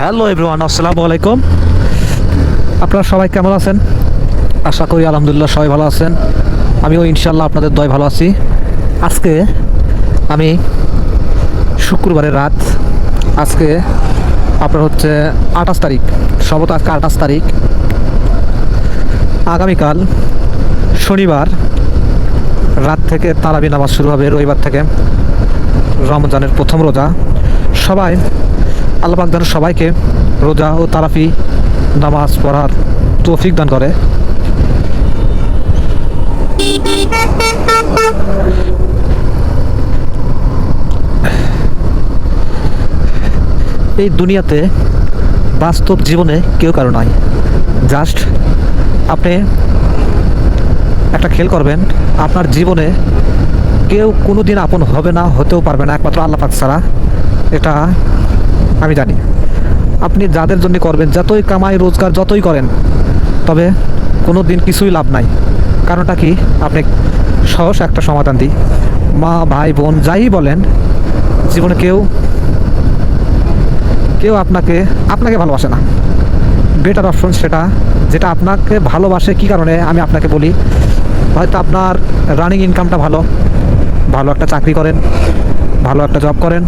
Hello everyone আসসালামু আলাইকুম আপনারা সবাই কেমন আছেন? আশা করি আলহামদুলিল্লাহ সবাই ভালো আছেন। আমিও ইনশাল্লাহ আপনাদের দয় ভালো আছি। আজকে আমি শুক্রবারের রাত। আজকে আপনার হচ্ছে আঠাশ তারিখ। সম্ভবত আজকে আঠাশ তারিখ। আগামীকাল শনিবার রাত থেকে তারাবি নামাজ শুরু হবে রবিবার থেকে রমজানের প্রথম রোজা। সবাই আল্লাহ যেন সবাইকে রোজা ও তারাফি নামাজ পড়ার তৌফিক দান করে। এই দুনিয়াতে বাস্তব জীবনে কেউ কারও নাই। জাস্ট আপনি একটা খেল করবেন, আপনার জীবনে কেউ কোনো দিন আপন হবে না, হতেও পারবে না, একমাত্র আল্লাহ পাক ছাড়া। এটা আমি জানি। আপনি যাদের জন্য করবেন, যতই কামাই, রোজগার, যতই করেন, তবে কোনো দিন কিছুই লাভ নাই। কারণটা কি? আপনি সহজ একটা সমাধান দিই। মা, ভাই, বোন, যাই বলেন, জীবনে কেউ কেউ আপনাকে আপনাকে ভালোবাসে না। বেটার অপশন সেটা, যেটা আপনাকে ভালোবাসে কি কারণে, আমি আপনাকে বলি। হয়তো আপনার রানিং ইনকামটা ভালো ভালো একটা চাকরি করেন, ভালো একটা জব করেন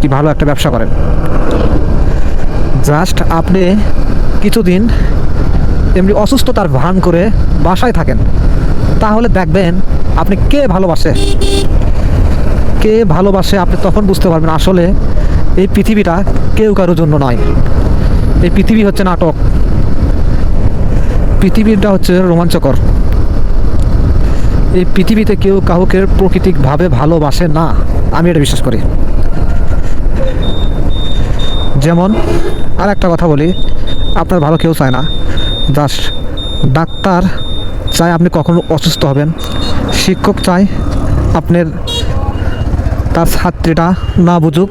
কি ভালো একটা ব্যবসা করেন? জাস্ট আপনি কিছুদিন এমনি অসুস্থতার ভান করে বাসায় থাকেন, তাহলে দেখবেন আপনি কে ভালোবাসে? কে ভালোবাসে আপনি তখন বুঝতে পারবেন আসলে এই পৃথিবীটা কেউ কারোর জন্য নয়। এই পৃথিবী হচ্ছে নাটক। পৃথিবীটা হচ্ছে রোমাঞ্চকর। এই পৃথিবীতে কেউ কাউকে প্রকৃতিকভাবে ভালোবাসে না, আমি এটা বিশ্বাস করি। যেমন আর একটা কথা বলি, আপনার ভালো কেউ চায় না। জাস্ট ডাক্তার চায় আপনি কখনো অসুস্থ হবেন। শিক্ষক চায় আপনার তার ছাত্রীটা না বুঝুক।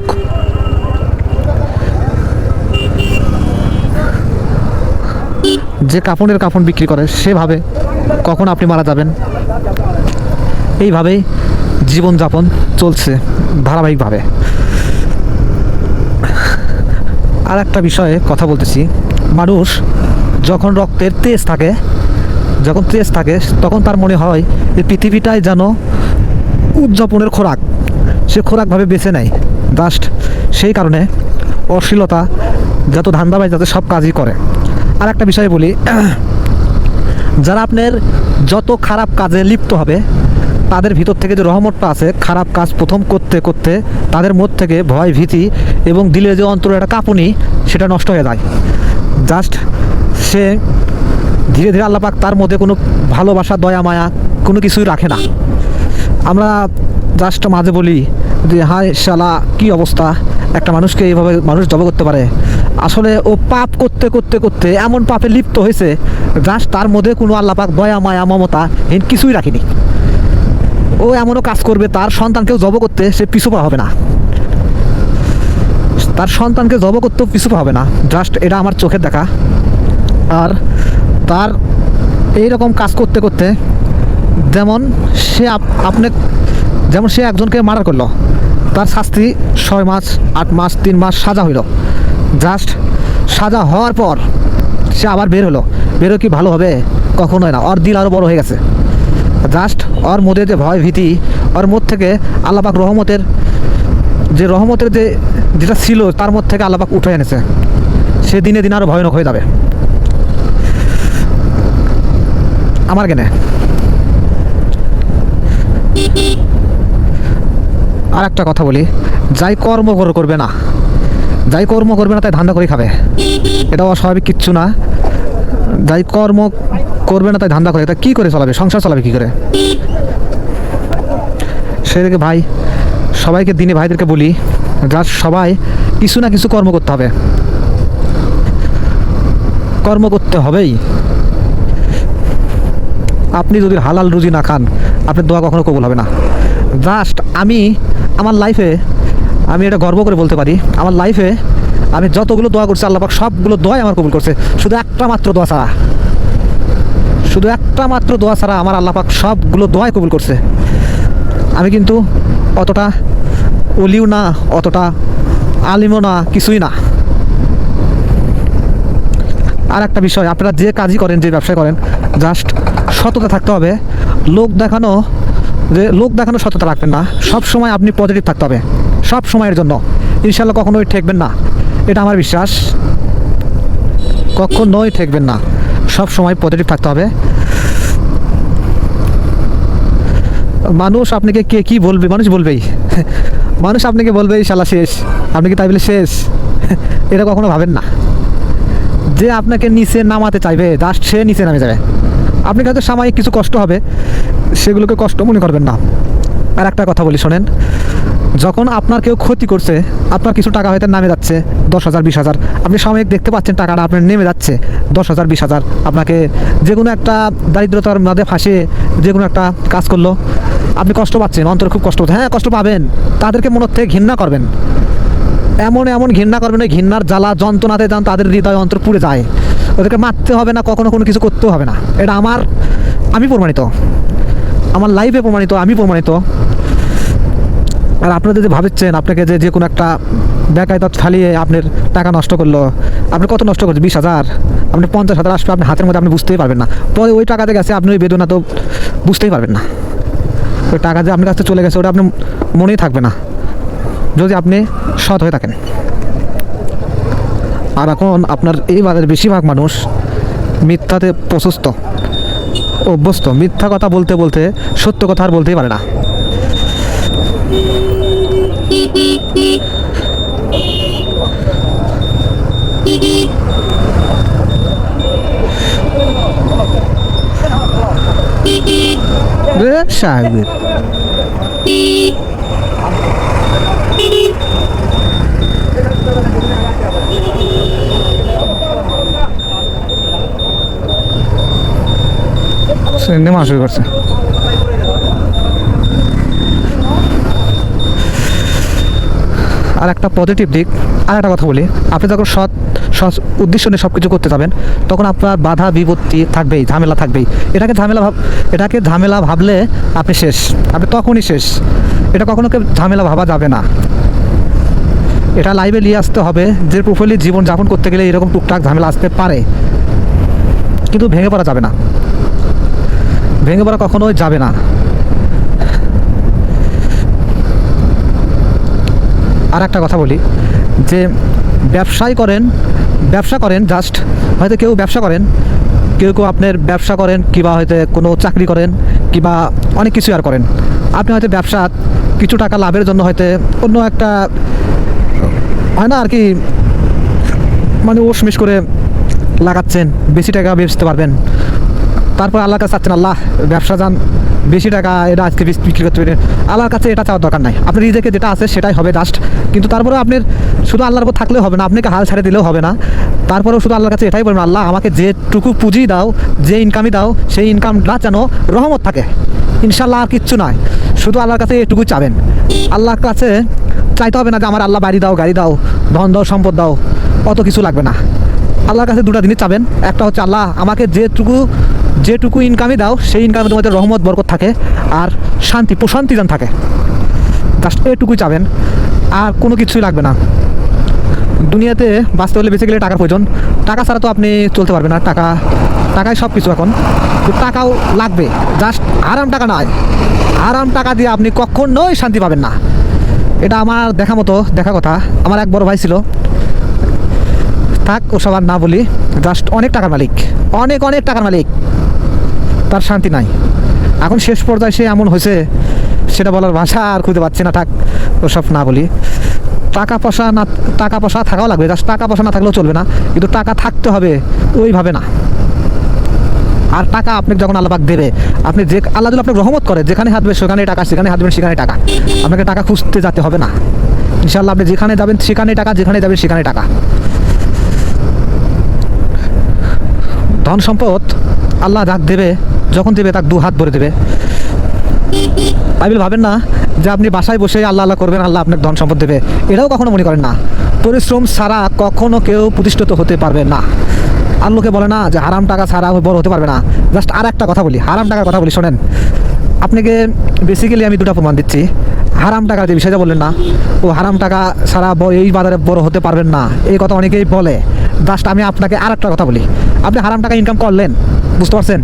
যে কাপড়ের কাপড় বিক্রি করে সেভাবে কখন আপনি মারা যাবেন। এইভাবেই জীবনযাপন চলছে ধারাবাহিকভাবে। আর একটা বিষয়ে কথা বলতেছি। মানুষ যখন রক্তের তেজ থাকে, যখন তেজ থাকে, তখন তার মনে হয় যে পৃথিবীটাই যেন উদযাপনের খোরাক। সে খোরাকভাবে বেছে নেয়। জাস্ট সেই কারণে অশ্লীলতা যত ধান্দাবাজ যাতে সব কাজই করে। আর একটা বিষয় বলি, যারা আপনার যত খারাপ কাজে লিপ্ত হবে তাদের ভিতর থেকে যে রহমতটা আছে, খারাপ কাজ প্রথম করতে করতে তাদের মধ্যে থেকে ভয়, ভীতি এবং দিলের যে অন্তর একটা কাঁপুনি, সেটা নষ্ট হয়ে যায়। জাস্ট সে ধীরে ধীরে আল্লাপাক তার মধ্যে কোনো ভালোবাসা, দয়া, মায়া কোনো কিছুই রাখে না। আমরা জাস্ট মাঝে বলি যে, হায় শালা, কি অবস্থা? একটা মানুষকে এইভাবে মানুষ জব করতে পারে। আসলে ও পাপ করতে করতে করতে এমন পাপে লিপ্ত হয়েছে জাস্ট তার মধ্যে কোনো আল্লাপাক দয়া, মায়া, মমতা কিছুই রাখিনি। ও এমনও কাজ করবে, তার সন্তানকেও জব করতে সে পিছু পা হবে না। তার সন্তানকে জব করতেও পিছু পা হবে না। জাস্ট এটা আমার চোখের দেখা। আর তার এই রকম কাজ করতে করতে যেমন সে আপ- আপনি যেমন সে একজনকে মার্ডার করল, তার শাস্তি ছয় মাস, আট মাস, তিন মাস সাজা হইল। জাস্ট সাজা হওয়ার পর সে আবার বের হলো। বেরো কি ভালো হবে? কখনোই না। ওর দিল আরও বড় হয়ে গেছে। জাস্ট ওর মধ্যে যে ভয় ভীতি ওর মধ্যে থেকে আল্লাপাক রহমতের যে রহমতের যে যেটা ছিল, তার মধ্যে থেকে আল্লাপাক উঠে এনেছে। সে দিনে দিনে আরও ভয়ানক হয়ে যাবে। আমার কেনে? আর একটা কথা বলি, যাই কর্ম কর- করবে না, যাই কর্ম করবে না তাই ধান্দা করে খাবে। এটা অস্বাভাবিক কিচ্ছু না। যাই কর্ম করবে না, তাই ধান্দা করে। তা কী করে চালাবে? সংসার চালাবে কী করে? সেদিকে ভাই, সবাইকে, দিনে ভাইদেরকে বলি যা সবাই কিছু না কিছু কর্ম করতে হবে। কর্ম করতে হবেই। আপনি যদি হালাল রুজি না খান, আপনার দোয়া কখনো কবুল হবে না। জাস্ট আমি, আমার লাইফে আমি এটা গর্ব করে বলতে পারি, আমার লাইফে আমি যতগুলো দোয়া করছি, আল্লাহ সবগুলো দোয়াই আমার কবুল করছে। শুধু একটা মাত্র দোয়া ছাড়া। শুধু একটা মাত্র দোয়া ছাড়া আমার আল্লাহ পাক সবগুলো দোয়াই কবুল করছে। আমি কিন্তু অতটা অলিও না, অতটা আলিমও না, কিছুই না। আর একটা বিষয়, আপনারা যে কাজই করেন, যে ব্যবসা করেন জাস্ট সততা থাকতে হবে। লোক দেখানো, যে লোক দেখানো সততা রাখবেন না। সব সময় আপনি পজিটিভ থাকতে হবে, সব সময়ের জন্য। ইনশাল্লাহ কখনোই ঠেকবেন না। এটা আমার বিশ্বাস। কখনোই ঠেকবেন না। সব সময় পজিটিভ থাকতে হবে। মানুষ আপনাকে কে, কি বলবে? মানুষ বলবেই। মানুষ আপনাকে বলবেই শালা শেষ। আপনি কি তাই বলে শেষ? এটা কখনো ভাবেন না। যে আপনাকে নিচে নামাতে চাইবে জাস্ট সে নিচে নামে যাবে। আপনি হয়তো সাময়িক কিছু কষ্ট হবে, সেগুলোকে কষ্ট মনে করবেন না। আর একটা কথা বলি, শোনেন। যখন আপনার কেউ ক্ষতি করছে, আপনার কিছু টাকা হয়তো নামে যাচ্ছে, দশ হাজার, বিশ হাজার। আপনি সাময়িক দেখতে পাচ্ছেন টাকাটা আপনার নেমে যাচ্ছে, দশ হাজার, বিশ হাজার। আপনাকে যে কোনো একটা দারিদ্রতার মধ্যে ফাঁসিয়ে যে কোনো একটা কাজ করল। আপনি কষ্ট পাচ্ছেন, অন্তরে খুব কষ্ট হ্যাঁ কষ্ট পাবেন। তাদেরকে মনের থেকে ঘৃণা করবেন। এমন এমন ঘৃণা করবেন ঘৃণার জ্বালা, যন্ত্রণাতে যান তাদের হৃদয়, অন্তর পুড়ে যায়। ওদেরকে মারতে হবে না, কখনো কোনো কিছু করতেও হবে না। এটা আমার, আমি প্রমাণিত। আমার লাইফে প্রমাণিত, আমি প্রমাণিত। আর আপনাদের যদি ভাবছেন আপনাকে যে যে কোনো একটা বেকায়দা ফালিয়ে আপনার টাকা নষ্ট করল, আপনি কত নষ্ট করছেন? বিশ হাজার? আপনি পঞ্চাশ হাজার আসবে, আপনি হাতের মধ্যে আপনি বুঝতেই পারবেন না। পরে ওই টাকাতে গেছে, আপনি ওই বেদনা তো বুঝতেই পারবেন না। ওই টাকা যে আপনার কাছে চলে গেছে, ওটা আপনি মনেই থাকবে না। যদি আপনি সৎ হয়ে থাকেন। আর এখন আপনার এই বাজারে বেশিরভাগ মানুষ মিথ্যাতে প্রশস্ত, অভ্যস্ত। মিথ্যা কথা বলতে বলতে সত্য কথা আর বলতেই পারে না। রে সাহেব সিনেমা শুরু করছে আর একটা পজিটিভ দিক, আর একটা কথা বলি। আপনি যখন সৎ সৎ উদ্দেশ্য নিয়ে সব কিছু করতে যাবেন, তখন আপনার বাধা বিপত্তি থাকবেই, ঝামেলা থাকবেই। এটাকে ঝামেলা ভাব, এটাকে ঝামেলা ভাবলে আপনি শেষ। আপনি তখনই শেষ। এটা কখনো কেউ ঝামেলা ভাবা যাবে না। এটা লাইভে নিয়ে আসতে হবে, যে প্রোফাইলে জীবন যাপন করতে গেলে এরকম টুকটাক ঝামেলা আসতে পারে। কিন্তু ভেঙে পড়া যাবে না। ভেঙে পড়া কখনোই যাবে না। আর একটা কথা বলি, যে ব্যবসায় করেন, ব্যবসা করেন জাস্ট হয়তো কেউ ব্যবসা করেন, কেউ কেউ আপনার ব্যবসা করেন, কিংবা হয়তো কোনো চাকরি করেন, কিংবা অনেক কিছু আর করেন। আপনি হয়তো ব্যবসা কিছু টাকা লাভের জন্য হয়তো অন্য একটা হয় না আর কি মানে ওসমিস করে লাগাচ্ছেন, বেশি টাকা বেচতে পারবেন। তারপর আল্লাহর কাছে চাচ্ছেন, আল্লাহ, ব্যবসা যান। বেশি টাকা এটা আজকে বিক্রি করতে পারেন আল্লাহর কাছে এটা চাওয়ার দরকার নাই। আপনার নিজেকে যেটা আছে সেটাই হবে জাস্ট কিন্তু তারপরে আপনার শুধু আল্লাহর উপর থাকলেও হবে না, আপনাকে হাল ছাড়ে দিলেও হবে না। তারপরেও শুধু আল্লাহর কাছে এটাই বলবেন, আল্লাহ, আমাকে যেটুকু পুঁজি দাও, যে ইনকামই দাও, সেই ইনকামটা যেন রহমত থাকে। ইনশাল্লাহ আর কিচ্ছু নয় শুধু আল্লাহর কাছে এটুকু চাবেন। আল্লাহর কাছে চাইতে হবে না যে আমার আল্লাহ বাড়ি দাও, গাড়ি দাও, ধন দাও, সম্পদ দাও, অত কিছু লাগবে না। আল্লাহর কাছে দুটো জিনিস চাবেন। একটা হচ্ছে, আল্লাহ, আমাকে যেটুকু যেটুকু ইনকামই দাও, সেই ইনকামে তোমাদের রহমত, বরকত থাকে আর শান্তি, প্রশান্তি যেন থাকে। জাস্ট এটুকুই চাবেন, আর কোনো কিছুই লাগবে না। দুনিয়াতে বাঁচতে হলে বেঁচে গেলে টাকার প্রয়োজন। টাকা ছাড়া তো আপনি চলতে পারবেন না। টাকা টাকায় সব কিছু এখন। তো টাকাও লাগবে। জাস্ট আরাম টাকা নয়। আরাম টাকা দিয়ে আপনি কখনোই শান্তি পাবেন না। এটা আমার দেখা মতো, দেখা কথা। আমার এক বড় ভাই ছিল। থাক ওসব আর না বলি। জাস্ট অনেক টাকার মালিক। অনেক অনেক টাকার মালিক। তার শান্তি নাই। এখন শেষ পর্যায়ে সে এমন হয়েছে, সেটা বলার ভাষা আর খুঁজে পাচ্ছি না, থাক, ওসব না বলি। টাকা পয়সা না, টাকা পয়সা থাকাও লাগবে, জাস্ট টাকা পয়সা না থাকলেও চলবে না, কিন্তু টাকা থাকতে হবে ওইভাবে না। আর টাকা আপনি যখন আল্লাপাক দেবে, আপনি যে, আল্লাহ যদি আপনাকে রহমত করে, যেখানে হাতবে সেখানে টাকা, সেখানে হাতবেন সেখানে টাকা। আপনাকে টাকা খুঁজতে যেতে হবে না। ইনশাল্লাহ আপনি যেখানে যাবেন সেখানে টাকা যেখানে যাবেন সেখানে টাকা। ধন সম্পদ আল্লাহ যাক দেবে যখন দেবে তাক দু হাত ভরে দেবে। বাইবেল ভাবেন না যে আপনি বাসায় বসে আল্লাহ আল্লাহ করবেন, আল্লাহ আপনাকে ধন সম্পদ দেবে। এটাও কখনো মনে করেন না। পরিশ্রম ছাড়া কখনো কেউ প্রতিষ্ঠিত হতে পারবে না। আল্লাহকে বলে না যে হারাম টাকা ছাড়া বড় হতে পারবে না। জাস্ট আর একটা কথা বলি, হারাম টাকার কথা বলি, শোনেন। আপনাকে বেসিক্যালি আমি দুটো প্রমাণ দিচ্ছি। হারাম টাকা যে বিষয়টা বললেন না, ও হারাম টাকা ছাড়া এই বাজারে বড় হতে পারবেন না। এই কথা অনেকেই বলে। জাস্ট আমি আপনাকে আর একটা কথা বলি। আপনি হারাম টাকা ইনকাম করলেন বুঝতে পারছেন?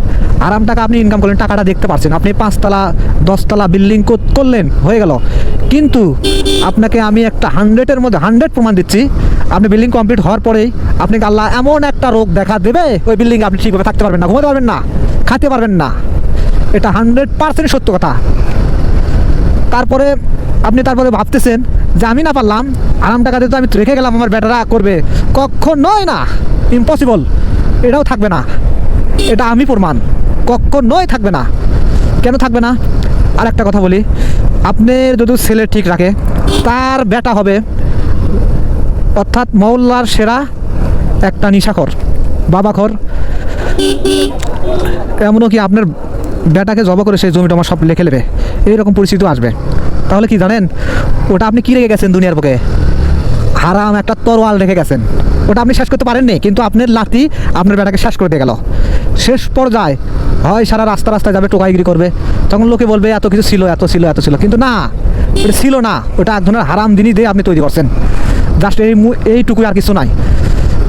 আরাম টাকা আপনি ইনকাম করলেন, টাকাটা দেখতে পাচ্ছেন আপনি পাঁচতলা, দশতলা বিল্ডিং করলেন, হয়ে গেল। কিন্তু আপনাকে আমি একটা হান্ড্রেডের মধ্যে হান্ড্রেড প্রমাণ দিচ্ছি। আপনি বিল্ডিং কমপ্লিট হওয়ার পরেই আপনাকে আল্লাহ এমন একটা রোগ দেখা দেবে, ওই বিল্ডিং আপনি ঠিকভাবে থাকতে পারবেন না, ঘুমাতে পারবেন না খাতে পারবেন না। এটা হান্ড্রেড পার্সেন্ট সত্য কথা। তারপরে আপনি তারপরে ভাবতেছেন যে আমি না পারলাম, আরাম টাকা দিয়ে তো আমি রেখে গেলাম, আমার বেটারা করবে। কখনোই না ইম্পসিবল এটাও থাকবে না। এটা আমি প্রমাণ। কখনোই থাকবে না। কেন থাকবে না? আর একটা কথা বলি। আপনার যদি ছেলে ঠিক রাখে, তার বেটা হবে, অর্থাৎ মহল্লার সেরা একটা নিশাখর, বাবাখর। এমনও কি আপনার বেটাকে জবা করে সেই জমিটা আমার সব লেখে নেবে? এইরকম পরিস্থিতি আসবে। তাহলে কি জানেন, ওটা আপনি কি রেখে গেছেন দুনিয়ার বুকে? হারাম একটা তরোয়াল রেখে গেছেন। ওটা আপনি শেষ করতে পারেননি, কিন্তু আপনার লাঠি আপনার বেটাকে শেষ করে দিয়ে গেল। শেষ পর্যায়ে হয়, সারা রাস্তা রাস্তায় যাবে, টোকাইগিরি করবে। তখন লোকে বলবে, এত কিছু ছিল, এত ছিল এত ছিল। কিন্তু না ওটা ছিল না। ওটা এক ধরনের হারাম দিনই দিয়ে আপনি তৈরি করছেন। জাস্ট এই এইটুকুই আর কিছু নাই।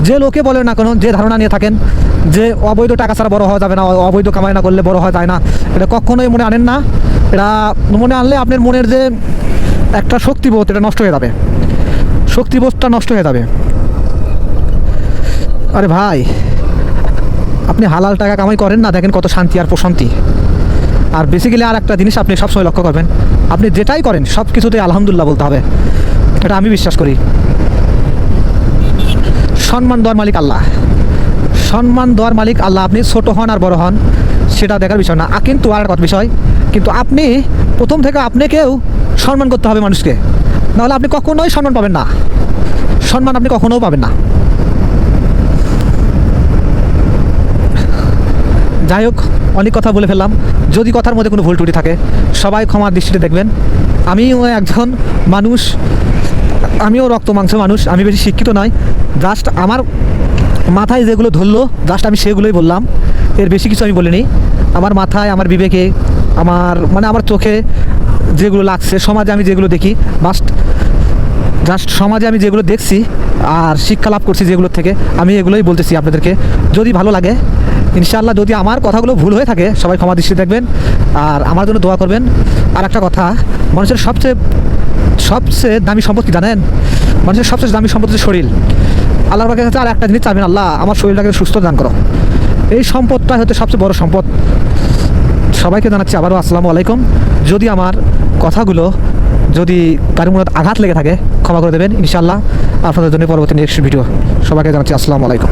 যে লোকে বলে না কোনো, যে ধারণা নিয়ে থাকেন, যে অবৈধ টাকা ছাড়া বড় হওয়া যাবে না, অবৈধ কামাই না করলে বড় হওয়া যায় না, এটা কখনোই মনে আনেন না। এটা মনে আনলে আপনার মনের যে একটা শক্তিবোধ, এটা নষ্ট হয়ে যাবে। শক্তিবোধটা নষ্ট হয়ে যাবে। আরে ভাই আপনি হালাল টাকা কামাই করেন না, দেখেন কত শান্তি আর প্রশান্তি। আর বেসিক্যালি আর একটা জিনিস আপনি সবসময় লক্ষ্য করবেন, আপনি যেটাই করেন সব কিছুতেই আলহামদুলিল্লাহ বলতে হবে। এটা আমি বিশ্বাস করি। সম্মান দেওয়ার মালিক আল্লাহ। সম্মান দেওয়ার মালিক আল্লাহ, আপনি ছোট হন আর বড় হন, সেটা দেখার বিষয় না। কিন্তু আর কথা বিষয়, কিন্তু আপনি, প্রথম থেকে আপনাকেও সম্মান করতে হবে মানুষকে। নাহলে আপনি কখনোই সম্মান পাবেন না। সম্মান আপনি কখনোও পাবেন না। যাই হোক, অনেক কথা বলে ফেললাম। যদি কথার মধ্যে কোনো ভুল ত্রুটি থাকে, সবাই ক্ষমার দৃষ্টিতে দেখবেন। আমিও একজন মানুষ, আমিও রক্ত মাংস মানুষ, আমি বেশি শিক্ষিত নয়। জাস্ট আমার মাথায় যেগুলো ধরলো জাস্ট আমি সেগুলোই বললাম। এর বেশি কিছু আমি বলিনি। আমার মাথায়, আমার বিবেকে, আমার মানে আমার চোখে যেগুলো লাগছে, সমাজে আমি যেগুলো দেখি মাস্ট জাস্ট সমাজে আমি যেগুলো দেখছি আর শিক্ষা লাভ করছি যেগুলোর থেকে, আমি এগুলোই বলতেছি আপনাদেরকে। যদি ভালো লাগে ইনশাআল্লাহ যদি আমার কথাগুলো ভুল হয়ে থাকে, সবাই ক্ষমা দৃষ্টি দেখবেন। আর আমার জন্য দোয়া করবেন। আর একটা কথা, মানুষের সবচেয়ে সবচেয়ে দামি সম্পদ কি জানেন? মানুষের সবচেয়ে দামি সম্পদ হচ্ছে শরীর। আল্লাহর কাছে আর একটা জিনিস চাবেন আল্লাহ, আমার শরীরটাকে সুস্থ দান করো। এই সম্পদটা হচ্ছে সবচেয়ে বড় সম্পদ। সবাইকে জানাচ্ছি আবারও আসসালামু আলাইকুম। যদি আমার কথাগুলো যদি কারোর মধ্যে আঘাত লেগে থাকে, ক্ষমা করে দেবেন ইনশাল্লাহ আপনাদের জন্য পরবর্তী নেক্সট ভিডিও সবাইকে জানাচ্ছি আসসালামু আলাইকুম।